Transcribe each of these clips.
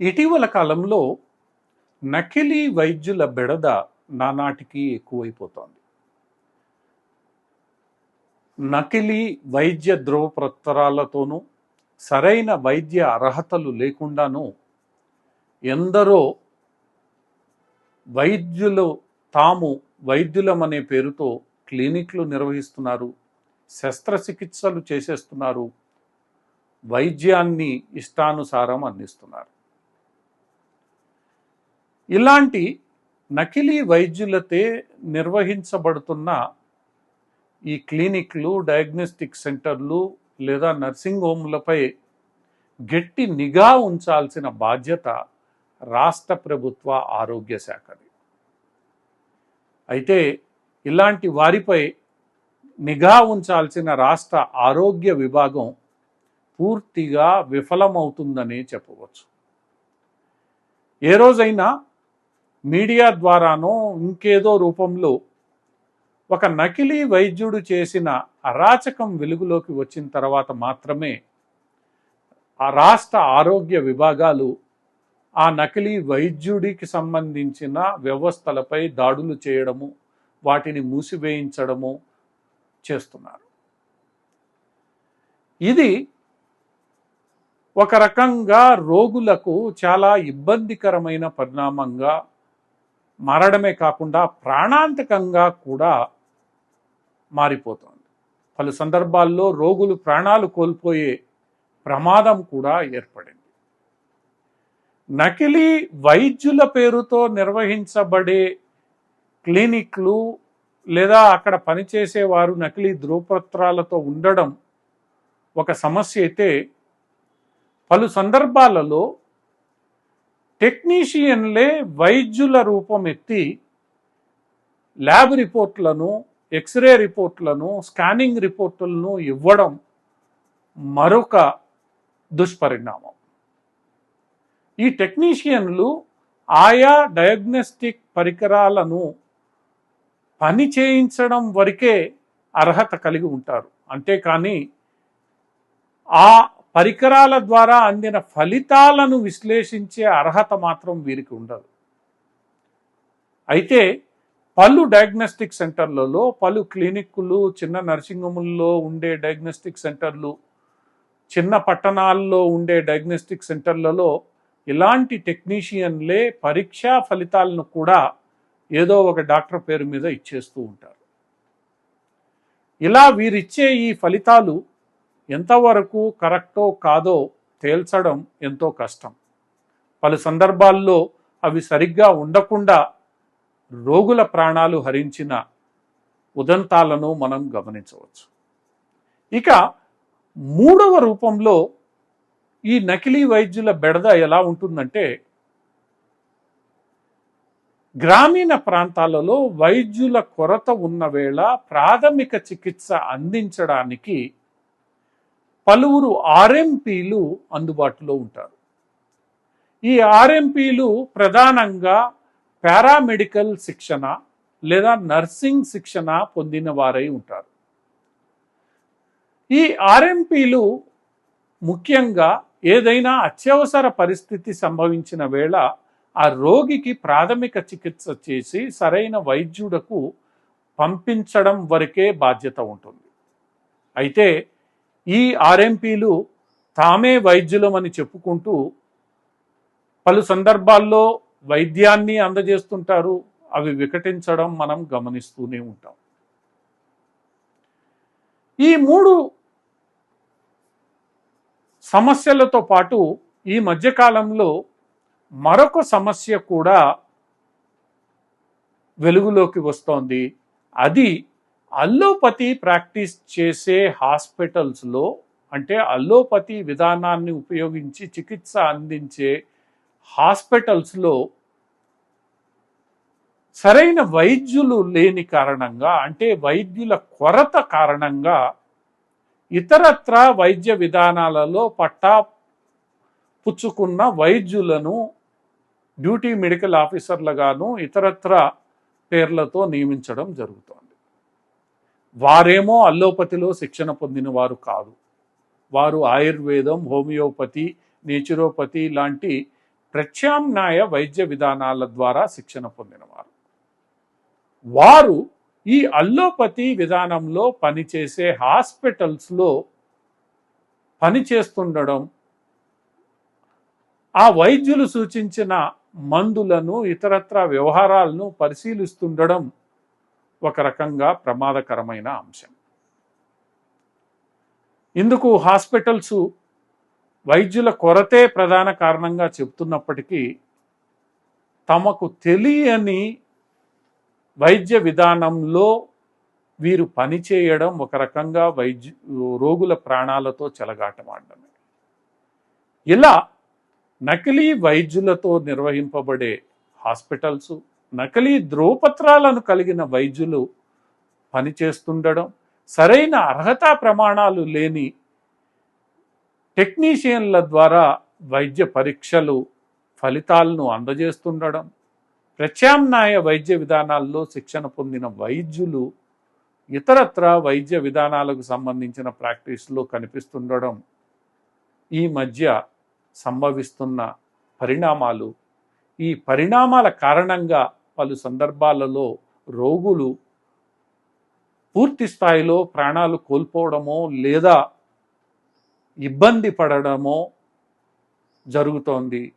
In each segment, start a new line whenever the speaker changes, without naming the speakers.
ఇటీవల కాలంలో నకిలీ వైద్యుల బెడద నానాటికి ఎక్కువైపోతోంది. నకిలీ వైద్య ధ్రువపత్రాలతోనూ సరైన వైద్య అర్హతలు లేకుండాను ఎందరో వైద్యులు తాము వైద్యులమనే పేరుతో క్లినిక్లు నిర్వహిస్తున్నారు శస్త్రచికిత్సలు చేసేస్తున్నారు వైద్యాన్ని ఇష్టానుసారం అందిస్తున్నారు. ఇలాంటి నకిలీ వైద్యులతే నిర్వహించబడుతున్న ఈ క్లినిక్లు డయాగ్నోస్టిక్ సెంటర్లు లేదా నర్సింగ్ హోమ్లపై గట్టి నిఘా ఉంచాల్సిన బాధ్యత రాష్ట్ర ప్రభుత్వ ఆరోగ్య శాఖది. అయితే ఇలాంటి వారిపై నిఘా ఉంచాల్సిన రాష్ట్ర ఆరోగ్య విభాగం పూర్తిగా విఫలమవుతుందని చెప్పవచ్చు. ఏ రోజైనా మీడియా ద్వారానో ఇంకేదో రూపంలో ఒక నకిలీ వైద్యుడు చేసిన అరాచకం వెలుగులోకి వచ్చిన తర్వాత మాత్రమే ఆ రాష్ట్ర ఆరోగ్య విభాగాలు ఆ నకిలీ వైద్యుడికి సంబంధించిన వ్యవస్థలపై దాడులు చేయడము వాటిని మూసివేయించడము చేస్తున్నారు. ఇది ఒక రకంగా రోగులకు చాలా ఇబ్బందికరమైన పరిణామంగా మారడమే కాకుండా ప్రాణాంతకంగా కూడా మారిపోతుంది. పలు సందర్భాల్లో రోగులు ప్రాణాలు కోల్పోయే ప్రమాదం కూడా ఏర్పడింది. నకిలీ వైద్యుల పేరుతో నిర్వహించబడే క్లినిక్లు లేదా అక్కడ పనిచేసేవారు నకిలీ ధృవపత్రాలతో ఉండడం ఒక సమస్య అయితే పలు సందర్భాలలో టెక్నీషియన్లే వైద్యుల రూపం ఎత్తి ల్యాబ్ రిపోర్ట్లను ఎక్స్రే రిపోర్ట్లను స్కానింగ్ రిపోర్టులను ఇవ్వడం మరొక దుష్పరిణామం. ఈ టెక్నీషియన్లు ఆయా డయాగ్నోస్టిక్ పరికరాలను పని చేయించడం వరకే అర్హత కలిగి ఉంటారు. అంతేకాని ఆ పరికరాల ద్వారా అందిన ఫలితాలను విశ్లేషించే అర్హత మాత్రం వీరికి ఉండదు. అయితే పలు డయాగ్నోస్టిక్ సెంటర్లలో పలు క్లినిక్లు చిన్న నర్సింగ్ హోముల్లో ఉండే డయాగ్నోస్టిక్ సెంటర్లు చిన్న పట్టణాల్లో ఉండే డయాగ్నోస్టిక్ సెంటర్లలో ఇలాంటి టెక్నీషియన్లే పరీక్షా ఫలితాలను కూడా ఏదో ఒక డాక్టర్ పేరు మీద ఇచ్చేస్తూ ఉంటారు. ఇలా వీరిచ్చే ఈ ఫలితాలు ఎంతవరకు కరెక్టో కాదో తేల్చడం ఎంతో కష్టం. పలు సందర్భాల్లో అవి సరిగ్గా ఉండకుండా రోగుల ప్రాణాలు హరించిన ఉదంతాలను మనం గమనించవచ్చు. ఇక మూడవ రూపంలో ఈ నకిలీ వైద్యుల బెడద ఎలా ఉంటుందంటే గ్రామీణ ప్రాంతాలలో వైద్యుల కొరత ఉన్న వేళ ప్రాథమిక చికిత్స అందించడానికి పలువురు ఆర్ఎంపీలు అందుబాటులో ఉంటారు. ఈ ఆర్ఎంపీలు ప్రధానంగా పారామెడికల్ శిక్షణ లేదా నర్సింగ్ శిక్షణ పొందిన వారై ఉంటారు. ఈ ఆర్ఎంపీలు ముఖ్యంగా ఏదైనా అత్యవసర పరిస్థితి సంభవించిన వేళ ఆ రోగికి ప్రాథమిక చికిత్స చేసి సరైన వైద్యుడకు పంపించడం వరకే బాధ్యత ఉంటుంది. అయితే ఈ ఆర్ఎంపీలు తామే వైద్యులమని చెప్పుకుంటూ పలు సందర్భాల్లో వైద్యాన్ని అందజేస్తుంటారు. అవి వికటించడం మనం గమనిస్తూనే ఉంటాం. ఈ మూడు సమస్యలతో పాటు ఈ మధ్యకాలంలో మరొక సమస్య కూడా వెలుగులోకి వస్తోంది. అది అల్లోపతి ప్రాక్టీస్ చేసే హాస్పిటల్స్లో అంటే అల్లోపతి విధానాన్ని ఉపయోగించి చికిత్స అందించే హాస్పిటల్స్లో సరైన వైద్యులు లేని కారణంగా అంటే వైద్యుల కొరత కారణంగా ఇతరత్ర వైద్య విధానాలలో పట్టా పుచ్చుకున్న వైద్యులను డ్యూటీ మెడికల్ ఆఫీసర్లుగాను ఇతరత్ర పేర్లతో నియమించడం జరుగుతోంది. వారేమో అల్లోపతిలో శిక్షణ పొందిన వారు కాదు. వారు ఆయుర్వేదం హోమియోపతి నేచురోపతి లాంటి ప్రత్యామ్నాయ వైద్య విధానాల ద్వారా శిక్షణ పొందినవారు. వారు ఈ అల్లోపతి విధానంలో పనిచేసే హాస్పిటల్స్లో పనిచేస్తుండడం ఆ వైద్యులు సూచించిన మందులను ఇతరత్ర వ్యవహారాలను పరిశీలిస్తుండడం ఒక రకంగా ప్రమాదకరమైన అంశం. ఇందుకు హాస్పిటల్స్ వైద్యుల కొరతే ప్రధాన కారణంగా చెబుతున్నప్పటికీ తమకు తెలియని వైద్య విధానంలో వీరు పనిచేయడం ఒక రకంగా వైద్యు రోగుల ప్రాణాలతో చెలగాటమాడడమే ఇలా నకిలీ వైద్యులతో నిర్వహింపబడే హాస్పిటల్స్ నకిలీ ధ్రువపత్రాలను కలిగిన వైద్యులు పనిచేస్తుండడం సరైన అర్హతా ప్రమాణాలు లేని టెక్నీషియన్ల ద్వారా వైద్య పరీక్షలు ఫలితాలను అందజేస్తుండడం ప్రత్యామ్నాయ వైద్య విధానాల్లో శిక్షణ పొందిన వైద్యులు ఇతరత్ర వైద్య విధానాలకు సంబంధించిన ప్రాక్టీస్లో కనిపిస్తుండడం ఈ మధ్య సంభవిస్తున్న పరిణామాలు ఈ పరిణామాల కారణంగా పలు సందర్భాలలో రోగులు పూర్తి స్థాయిలో ప్రాణాలు కోల్పోవడమో లేదా ఇబ్బంది పడడమో జరుగుతోంది.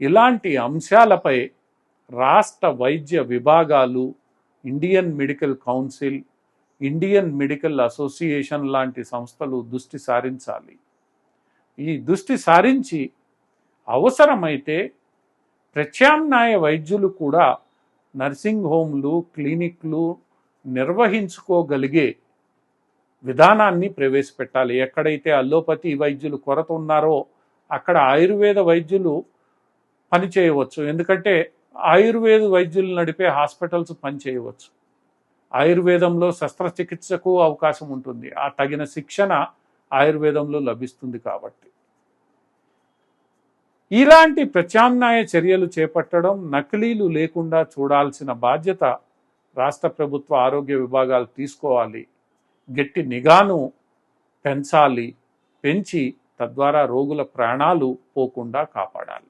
ఇలాంటి అంశాలపై రాష్ట్ర వైద్య విభాగాలు Indian medical council Indian medical association లాంటి సంస్థలు దృష్టి సారించాలి. ఈ దృష్టి సారించి అవసరమైతే ప్రత్యామ్నాయ వైద్యులు కూడా నర్సింగ్ హోమ్లు క్లినిక్లు నిర్వహించుకోగలిగే విధానాన్ని ప్రవేశపెట్టాలి. ఎక్కడైతే అల్లోపతి వైద్యులు కొరత ఉన్నారో అక్కడ ఆయుర్వేద వైద్యులు పనిచేయవచ్చు ఎందుకంటే ఆయుర్వేద వైద్యులు నడిపే హాస్పిటల్స్ పనిచేయవచ్చు ఆయుర్వేదంలో శస్త్రచికిత్సకు అవకాశం ఉంటుంది. ఆ తగిన శిక్షణ ఆయుర్వేదంలో లభిస్తుంది కాబట్టి. ఇలాంటి ప్రత్యామ్నాయ చర్యలు చేపట్టడం నకిలీలు లేకుండా చూడాల్సిన బాధ్యత రాష్ట్ర ప్రభుత్వ ఆరోగ్య విభాగాలు తీసుకోవాలి. గట్టి నిఘాను పెంచాలి పెంచి తద్వారా రోగుల ప్రాణాలు పోకుండా కాపాడాలి.